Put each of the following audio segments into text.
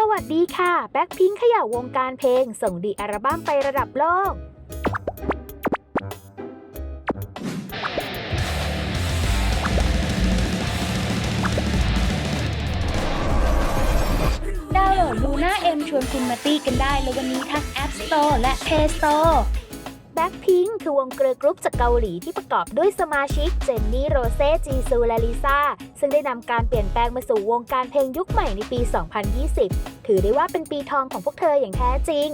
สวัสดีค่ะ แบ็คพิงค์ขย่าวงการเพลง ส่งดีอัลบั้มไประดับโลก ดาวน์โหลดลูน่าเอ็มชวนคุณมาตี้กันได้แลยวันนี้ทั้ง App Store และ Play Store แบ็คพิงค์คือวงเกิร์ลกรุ๊ปจากเกาหลีที่ประกอบด้วยสมาชิกเจนนี่โรเซ่จีซูและลิซ่า ซึ่งได้นำการเปลี่ยนแปลงมาสู่วงการเพลงยุคใหม่ในปี 2020 ถือได้ว่าเป็นปีทองของพวกเธออย่างแท้จริง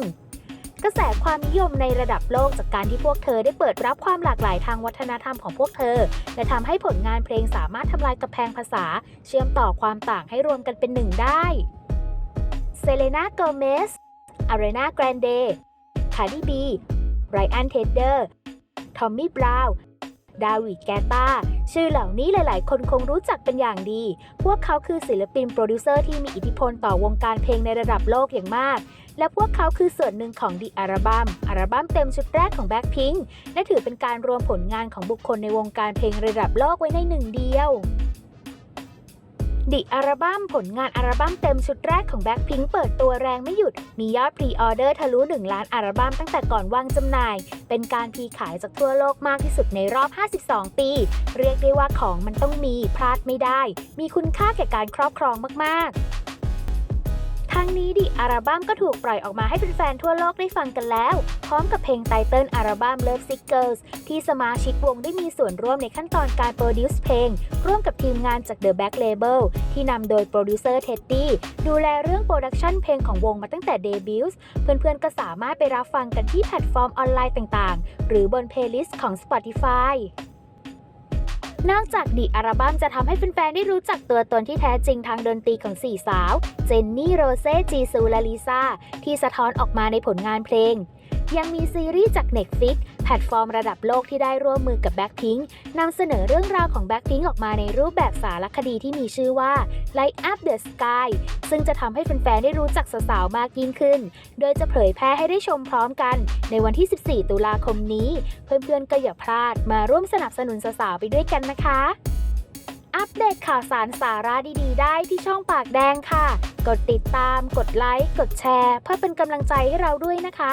กระแสความนิยมในระดับโลกจากการที่พวกเธอได้เปิดรับความหลากหลายทางวัฒนธรรมของพวกเธอ และทำให้ผลงานเพลงสามารถทำลายกำแพงภาษา เชื่อมต่อความต่างให้รวมกันเป็นหนึ่งได้เซเลนาโกเมสอารีนาแกรนเดคาร์ดิบี ไรอันเทเดอร์ ทอมมี่บราวน์ ดาวิดแกตาชื่อเหล่านี้หลาย ๆ คนคงรู้จักเป็นอย่างดี พวกเขาคือศิลปินโปรดิวเซอร์ที่มีอิทธิพลต่อวงการเพลงในระดับโลกอย่างมาก และพวกเขาคือส่วนหนึ่งของดีอัลบั้มอัลบั้มเต็มชุดแรกของ Blackpink และถือเป็นการรวมผลงานของบุคคลในวงการเพลงระดับโลกไว้ในหนึ่งเดียว ดิอัลบั้มผลงานอัลบั้มเต็มชุดแรกของแบ็คพิงเปิดตัวแรงไม่หยุด มียอดพรีออเดอร์ทะลุ 1 ล้านอัลบั้มตั้งแต่ก่อนวางจำหน่าย เป็นการพีขายจากทั่วโลกมากที่สุดในรอบ 52 ปี เรียกได้ว่าของมันต้องมีพลาดไม่ได้ มีคุณค่าแก่การครอบครองมาก ๆ ทั้งนี้ดิอัลบั้มก็ถูกปล่อยออกมาให้แฟนๆทั่วโลกได้ฟังกันแล้ว พร้อมกับเพลงไตเติลอัลบั้ม Love Sick Girls ที่สมาชิกวงได้มีส่วนร่วมในขั้นตอนการโปรดิวซ์เพลง ร่วมกับทีมงานจาก The Back Label ที่นำโดยโปรดิวเซอร์เท็ดดี้ดูแลเรื่องโปรดักชันเพลงของวงมาตั้งแต่เดบิวต์เพื่อนๆก็สามารถไปรับฟังกันที่แพลตฟอร์มออนไลน์ต่างๆ หรือบนเพลย์ลิสต์ของ Spotify นอกจากดีอัลบั้มจะทำให้แฟนๆได้รู้จักตัวตนที่แท้จริงทางดนตรีของสี่สาว เจนนี่โรเซ่จีซูและลิซ่าที่สะท้อนออกมาในผลงานเพลง ยังมีซีรีส์จาก Netflix แพลตฟอร์มระดับโลกที่ได้ร่วมมือกับ Blackpink นำเสนอเรื่องราวของ Blackpink ออกมาในรูปแบบสารคดีที่มีชื่อว่า Light Up the Sky ซึ่งจะทำให้แฟนๆ ได้รู้จักสาวๆ มากยิ่งขึ้น โดยจะเผยแพร่ให้ได้ชมพร้อมกัน ในวันที่ 14 ตุลาคมนี้ เพื่อนๆ ก็อย่าพลาดมาร่วมสนับสนุนสาวๆ ไปด้วยกันนะคะ อัปเดตข่าวสารสาระดีๆ ได้ที่ช่องปากแดงค่ะ กดติดตาม กดไลค์ กดแชร์ เพื่อเป็นกำลังใจให้เราด้วยนะคะ